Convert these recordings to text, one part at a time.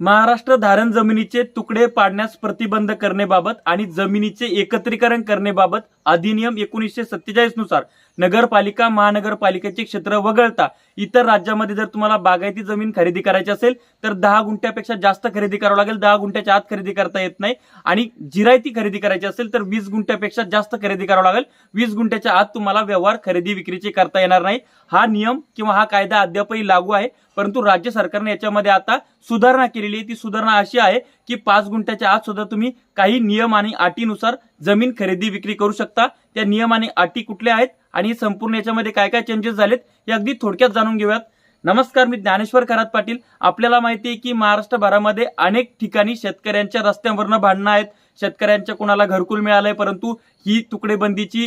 महाराष्ट्र धारण जमिनीचे तुकडे पाडण्यास प्रतिबंध करण्याबाबत आणि जमिनीचे एकत्रीकरण करण्याबाबत अधिनियम एकोणीसशे सत्तेचाळीसनुसार नगरपालिका महानगरपालिकेचे क्षेत्र वगळता इतर राज्यामध्ये जर तुम्हाला बागायती जमीन खरेदी करायची असेल तर दहा गुंठ्यापेक्षा जास्त खरेदी करावं लागेल. दहा गुंठ्याच्या आत खरेदी करता येत नाही. आणि जिरायती खरेदी करायची असेल तर वीस गुंठ्यापेक्षा जास्त खरेदी करावं लागेल. वीस गुंठ्याच्या आत तुम्हाला व्यवहार खरेदी विक्रीचे करता येणार नाही. हा नियम किंवा हा कायदा अद्यापही लागू आहे. परंतु राज्य सरकारने याच्यामध्ये आता सुधारणा केलेली आहे. ती सुधारणा अशी आहे की पाच गुंठ्याच्या आत सुद्धा तुम्ही काही नियम आणि अटीनुसार जमीन खरेदी विक्री करू शकता. त्या नियम आणि अटी कुठल्या आहेत? आणि संपूर्ण याच्यामध्ये काय काय चेंजेस झालेत? हे अगदी थोडक्यात जाणून घेऊयात. नमस्कार मी ज्ञानेश्वर खरात पाटील. आपल्याला माहिती आहे की महाराष्ट्रभरामध्ये अनेक ठिकाणी शेतकऱ्यांच्या रस्त्यांवरनं भांडणं आहेत. शेतकऱ्यांच्या कोणाला घरकुल मिळालंय परंतु ही तुकडेबंदीची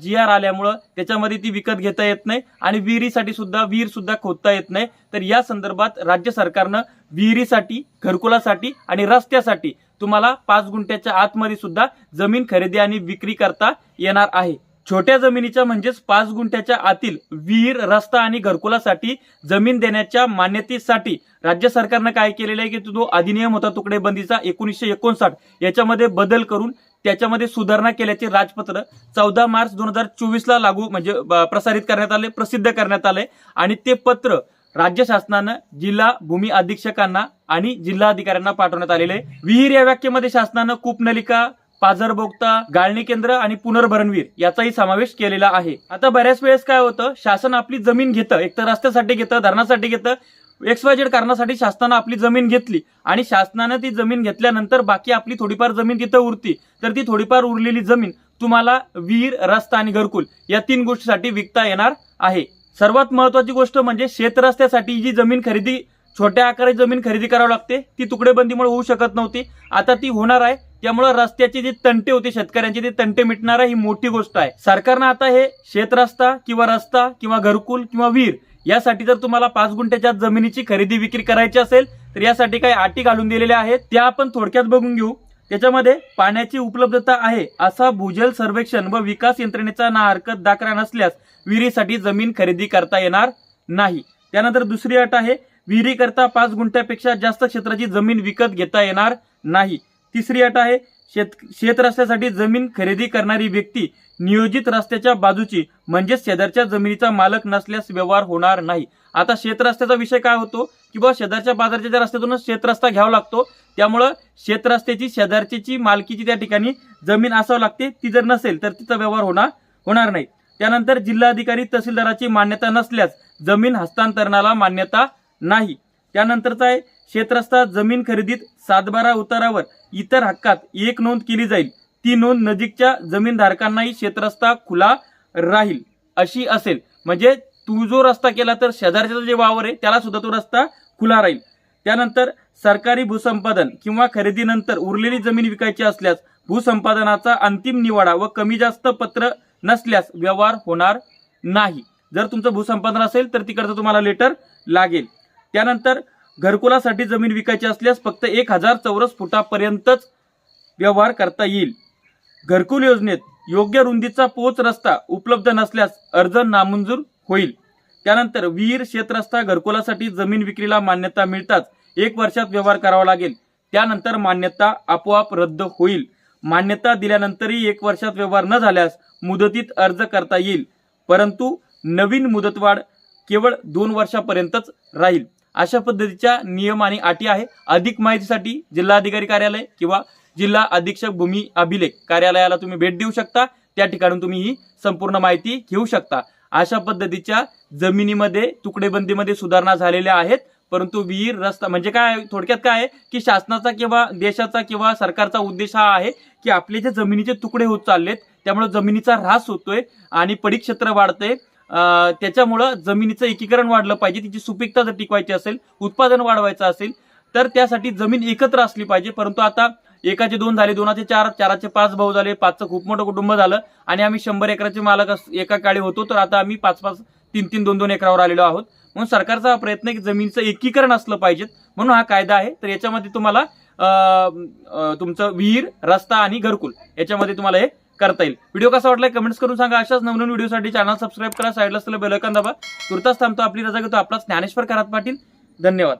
जी आर आल्यामुळं त्याच्यामध्ये ती विकत घेता येत नाही आणि विहिरीसाठी सुद्धा विहीर सुद्धा खोदता येत नाही. तर या संदर्भात राज्य सरकारनं विहिरीसाठी घरकुलासाठी आणि रस्त्यासाठी तुम्हाला पाच गुंठ्याच्या आतमध्ये सुद्धा जमीन खरेदी आणि विक्री करता येणार आहे. छोट्या जमिनीच्या म्हणजेच पाच गुंठ्याच्या आतील विहीर रस्ता आणि घरकुलासाठी जमीन देण्याच्या मान्यतेसाठी राज्य सरकारनं काय केलेलं आहे की जो अधिनियम होता तुकडेबंदीचा एकोणीसशे एकोणसाठ. याच्यामध्ये बदल करून त्याच्यामध्ये सुधारणा केल्याचे राजपत्र चौदा मार्च दोन हजार चोवीसला लागू म्हणजे प्रसारित करण्यात आले प्रसिद्ध करण्यात आले. आणि ते पत्र राज्य शासनानं जिल्हा भूमी अधीक्षकांना आणि जिल्हा अधिकाऱ्यांना पाठवण्यात आलेले आहे. विहीर या व्याख्येमध्ये शासनानं कूपनलिका पाझरबोगता गाळणी केंद्र आणि पुनर्भरणवीर याचाही समावेश केलेला आहे. आता बऱ्याच वेळेस काय होतं शासन आपली जमीन घेतं एकतर रस्त्यासाठी घेतं धरणासाठी घेतं एक्स वाय झेड कारणासाठी शासनानं आपली जमीन घेतली आणि शासनानं ती जमीन घेतल्यानंतर बाकी आपली थोडीफार जमीन तिथं उरती. तर ती थोडीफार उरलेली जमीन तुम्हाला विहीर रस्ता आणि घरकुल या तीन गोष्टीसाठी विकता येणार आहे. सर्वात महत्वाची गोष्ट म्हणजे शेतरस्त्यासाठी जी जमीन खरेदी छोट्या आकाराची जमीन खरेदी करावी लागते ती तुकडेबंदीमुळे होऊ शकत नव्हती. आता ती होणार आहे. त्यामुळे रस्त्याचे जे तंटे होते शेतकऱ्यांचे ते तंटे मिटणार ही मोठी गोष्ट आहे. सरकारनं आता हे शेतरस्ता किंवा रस्ता किंवा घरकुल किंवा विहीर यासाठी जर तुम्हाला पाच गुंठ्याच्या जमिनीची खरेदी विक्री करायची असेल तर यासाठी काही अटी घालून दिलेल्या आहेत. त्या आपण थोडक्यात बघून घेऊ. त्याच्यामध्ये पाण्याची उपलब्धता आहे असा भूजल सर्वेक्षण व विकास यंत्रणेचा ना हरकत दाखला नसल्यास विहिरीसाठी जमीन खरेदी करता येणार नाही. त्यानंतर दुसरी अट आहे विहिरीकरता पाच गुंठ्यापेक्षा जास्त क्षेत्राची जमीन विकत घेता येणार नाही. तिसरी अट आहे शेत शेत रस्त्यासाठी जमीन खरेदी करणारी व्यक्ती नियोजित रस्त्याच्या बाजूची म्हणजेच शेजारच्या जमिनीचा मालक नसल्यास व्यवहार होणार नाही. आता शेत रस्त्याचा विषय काय होतो? की बाबा शेजारच्या बाजारच्या रस्त्यातूनच शेत रस्ता घ्यावा लागतो त्यामुळं शेत रस्त्याची शेजारच्याची मालकीची त्या ठिकाणी जमीन असावं लागते. ती जर नसेल तर तिचा व्यवहार होणार होणार नाही. त्यानंतर जिल्हाधिकारी तहसीलदाराची मान्यता नसल्यास जमीन हस्तांतरणाला मान्यता नाही. त्यानंतरचा आहे क्षेत्रस्था जमीन खरेदीत सातबारा उतारावर इतर हक्कात एक नोंद केली जाईल. ती नोंद नजीकच्या जमीनधारकांनाही क्षेत्रस्था खुला राहील. अशी असेल. म्हणजे तू जो रस्ता केला तर शेजारचा जे वावर आहे त्याला सुद्धा तो रस्ता खुला राहील. त्यानंतर सरकारी भूसंपादन किंवा खरेदीनंतर उरलेली जमीन विकायची असल्यास भूसंपादनाचा अंतिम निवाडा व कमी जास्त पत्र नसल्यास व्यवहार होणार नाही. जर तुमचं भूसंपादन असेल तर तिकडचं तुम्हाला लेटर लागेल. त्यानंतर घरकुलासाठी जमीन विकायची असल्यास फक्त एक हजार चौरस फुटापर्यंतच व्यवहार करता येईल. घरकुल योजनेत योग्य रुंदीचा पोच रस्ता उपलब्ध नसल्यास अर्ज नामंजूर होईल. त्यानंतर विहीर शेतरस्ता घरकुलासाठी जमीन विक्रीला मान्यता मिळताच एक वर्षात व्यवहार करावा लागेल. त्यानंतर मान्यता आपोआप रद्द होईल. मान्यता दिल्यानंतरही एक वर्षात व्यवहार न झाल्यास मुदतीत अर्ज करता येईल. परंतु नवीन मुदतवाढ केवळ दोन वर्षापर्यंतच राहील. अशा पद्धतीच्या नियम आणि अटी आहे. अधिक माहितीसाठी जिल्हाधिकारी कार्यालय किंवा जिल्हा अधीक्षक भूमी अभिलेख कार्यालयाला तुम्ही भेट देऊ शकता. त्या ठिकाणून तुम्ही ही संपूर्ण माहिती घेऊ शकता. अशा पद्धतीच्या जमिनीमध्ये तुकडेबंदीमध्ये सुधारणा झालेल्या आहेत. परंतु विहीर रस्ता म्हणजे काय थोडक्यात काय आहे? की शासनाचा किंवा देशाचा किंवा सरकारचा उद्देश हा आहे की आपले जे जमिनीचे तुकडे होत चाललेत त्यामुळे जमिनीचा ऱ्हास होतोय आणि परिक्षेत्र वाढतंय. त्याच्यामुळं जमिनीचं एकीकरण वाढलं पाहिजे तिची सुपीकता जर टिकवायची असेल उत्पादन वाढवायचं असेल तर त्यासाठी जमीन एकत्र असली पाहिजे. परंतु आता एकाचे दोन झाले दोनाचे चार चाराचे पाच भाऊ झाले पाचचं खूप मोठं कुटुंब झालं आणि आम्ही शंभर एकराचे मालक अस- एका काळी होतो तर आता आम्ही पाच पाच तीन तीन दोन दोन एकरावर आलेलो आहोत. म्हणून सरकारचा प्रयत्न की जमिनीचं एकीकरण असलं पाहिजेत. म्हणून हा कायदा आहे. तर याच्यामध्ये तुम्हाला तुमचं विहीर रस्ता आणि घरकुल याच्यामध्ये तुम्हाला हे करता येईल. व्हिडिओ कसा वाटला कमेंट्स करून सांगा. अशाच नवनवीन व्हिडिओसाठी चॅनल सबस्क्राईब करा. साईडला असलेलं बेलकन दाबा. तुर्तास थांबतो. आपली रजा घेतो. आपला ज्ञानेश्वर करात पाटील. धन्यवाद.